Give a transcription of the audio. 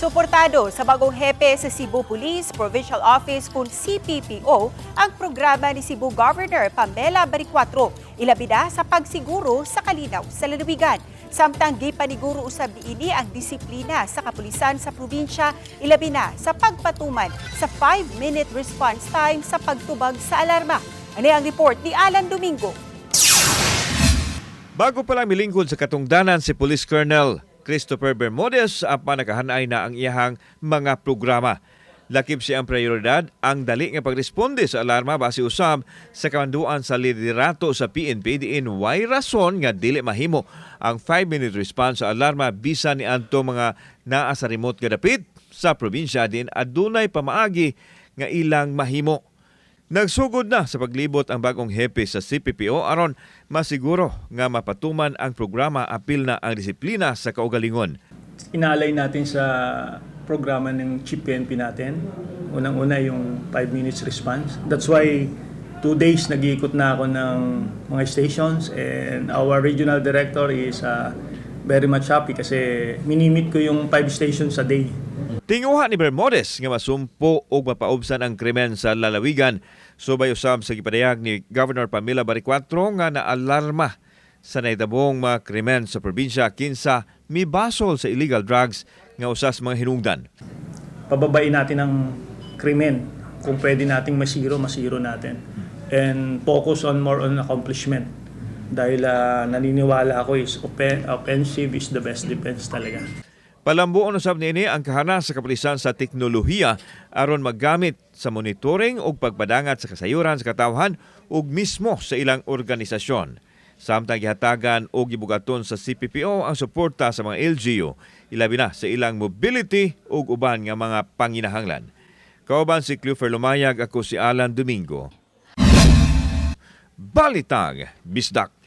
Suportado sa bagong hepe sa Cebu Police Provincial Office kung CPPO ang programa ni Cebu Governor Pamela Baricuatro, ilabi na sa pagsiguro sa kalinaw sa lalawigan. Samtang di paniguro usab ini ang disiplina sa kapulisan sa probinsya, ilabi na sa pagpatuman sa 5-minute response time sa pagtubag sa alarma. Ano ang report ni Alan Domingo? Bago pa lang milingkod sa katungdanan si Police Colonel Christopher Bermudez ang panakahanay na ang iyahang mga programa. Lakip siyang prioridad ang dali nga pagresponde sa alarma base usab sa kamanduan sa liderato sa PNP diin way rason nga dili mahimo ang 5-minute response sa alarma bisan ni adto mga naa sa remote nga dapit sa probinsya din adunay pamaagi nga ilang mahimo. Nagsugod na sa paglibot ang bagong hepe sa CPPO aron masiguro nga mapatuman ang programa apil na ang disiplina sa kaugalingon. inaalay natin sa programa ng Chief PNP natin. Unang-una yung 5 minutes response. That's why two days nag-iikot na ako ng mga stations and our regional director is uh, very much happy kasi minimit ko yung 5 stations a day. Tinguha ni Bermudez nga masumpo o mapaubsan ang krimen sa lalawigan. Subay usab sa gipadayag ni Governor Pamela Baricuatro nga naalarma sa naitabong mga krimen sa probinsya kinsa mibasol sa illegal drugs nga usas mga hinungdan. pababain natin ang krimen. Kung pwede nating masiro, masiro natin. And focus on more on accomplishment. Dahil ah, naniniwala ako is open, offensive is the best defense talaga. Palambuon usab niini ang kahana sa kapulisan sa teknolohiya aron maggamit sa monitoring ug pagpadangat sa kasayuran sa katawhan ug mismo sa ilang organisasyon. Samtang gihatagan o gibugaton sa CPPO ang suporta sa mga LGU, ilabi na sa ilang mobility ug uban nga mga panginahanglan. Kauban si Clufer Lumayag, ako si Alan Domingo. Balitag, Bisdak.